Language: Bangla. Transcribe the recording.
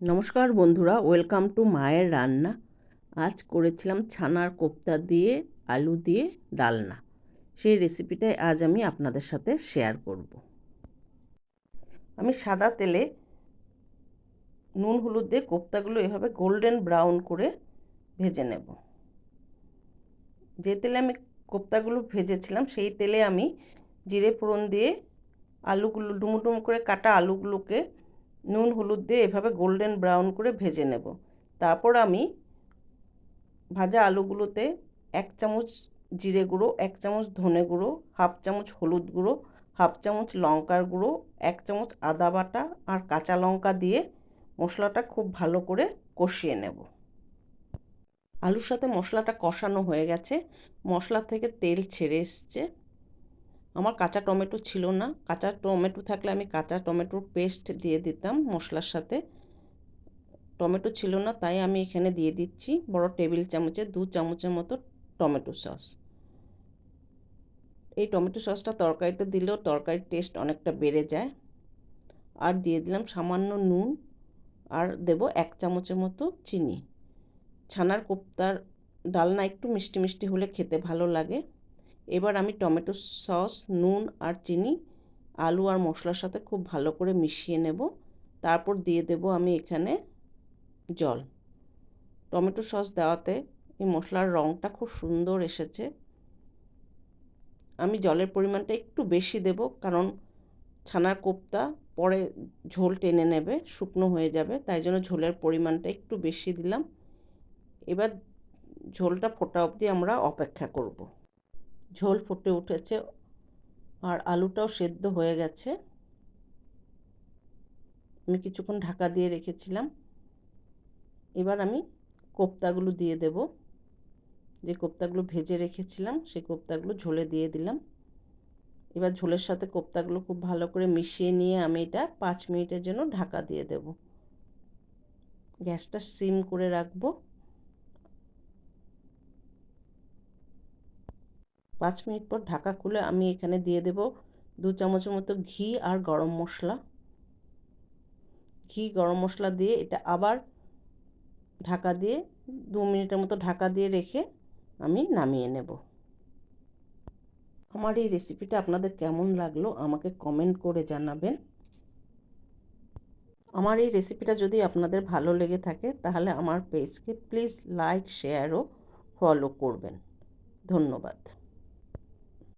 নমস্কার বন্ধুরা, ওয়েলকাম টু মায়ের রান্না। আজ করেছিলাম ছানার কোপ্তা দিয়ে, আলু দিয়ে ডালনা। সেই রেসিপিটাই আজ আমি আপনাদের সাথে শেয়ার করব। আমি সাদা তেলে নুন, হলুদ দিয়ে কোপ্তাগুলো এভাবে গোল্ডেন ব্রাউন করে ভেজে নেব। যে তেলে আমি কোপ্তাগুলো ভেজেছিলাম, সেই তেলে আমি জিরে ফোড়ন দিয়ে আলুগুলো ডুমো ডুমো করে কাটা আলুগুলোকে নুন, হলুদ দিয়ে এভাবে গোল্ডেন ব্রাউন করে ভেজে নেব। তারপর আমি ভাজা আলুগুলোতে এক চামচ জিরে গুঁড়ো, এক চামচ ধনে গুঁড়ো, হাফ চামচ হলুদ গুঁড়ো, হাফ চামচ লঙ্কার গুঁড়ো, এক চামচ আদা বাটা আর কাঁচা লঙ্কা দিয়ে মশলাটা খুব ভালো করে কষিয়ে নেব। আলুর সাথে মশলাটা কষানো হয়ে গেছে। মশলা থেকে তেল ছেড়ে এসছে। আমার কাঁচা টমেটো ছিল না। কাঁচা টমেটো থাকলে আমি কাঁচা টমেটোর পেস্ট দিয়ে দিতাম মশলার সাথে। টমেটো ছিল না, তাই আমি এখানে দিয়ে দিচ্ছি বড় টেবিল চামচে দু চামচের মতো টমেটো সস। এই টমেটো সসটা তরকারিতে দিলেও তরকারির টেস্ট অনেকটা বেড়ে যায়। আর দিয়ে দিলাম সামান্য নুন আর দেব এক চামচের মতো চিনি। ছানার কোপ্তার ডালনা একটু মিষ্টি মিষ্টি হলে খেতে ভালো লাগে। এবার আমি টমেটো সস, নুন আর চিনি, আলু আর মশলার সাথে খুব ভালো করে মিশিয়ে নেব। তারপর দিয়ে দেব আমি এখানে জল। টমেটো সস দেওয়াতে এই মশলার রঙটা খুব সুন্দর এসেছে। আমি জলের পরিমাণটা একটু বেশি দেব কারণ ছানার কোপ্তা পরে ঝোল টেনে নেবে, শুকনো হয়ে যাবে, তাই জন্য ঝোলের পরিমাণটা একটু বেশি দিলাম। এবার ঝোলটা ফোটা অবধি আমরা অপেক্ষা করব। ঝোল ফুটে উঠেছে আর আলুটাও সেদ্ধ হয়ে গেছে। আমি কিছুক্ষণ ঢাকা দিয়ে রেখেছিলাম। এবার আমি কোপ্তাগুলো দিয়ে দেব। যে কোপ্তাগুলো ভেজে রেখেছিলাম, সেই কোপ্তাগুলো ঝোলে দিয়ে দিলাম। এবার ঝোলের সাথে কোপ্তাগুলো খুব ভালো করে মিশিয়ে নিয়ে আমি এটা পাঁচ মিনিটের জন্য ঢাকা দিয়ে দেব। গ্যাসটা সিম করে রাখব। পাঁচ মিনিট পর ঢাকা খুলে আমি এখানে দিয়ে দেব দু চামচের মতো ঘি আর গরম মশলা। ঘি, গরম মশলা দিয়ে এটা আবার ঢাকা দিয়ে দু মিনিটের মতো ঢাকা দিয়ে রেখে আমি নামিয়ে নেব। আমার এই রেসিপিটা আপনাদের কেমন লাগল আমাকে কমেন্ট করে জানাবেন। আমার এই রেসিপিটা যদি আপনাদের ভালো লেগে থাকে তাহলে আমার পেজকে প্লিজ লাইক, শেয়ার ও ফলো করবেন। ধন্যবাদ।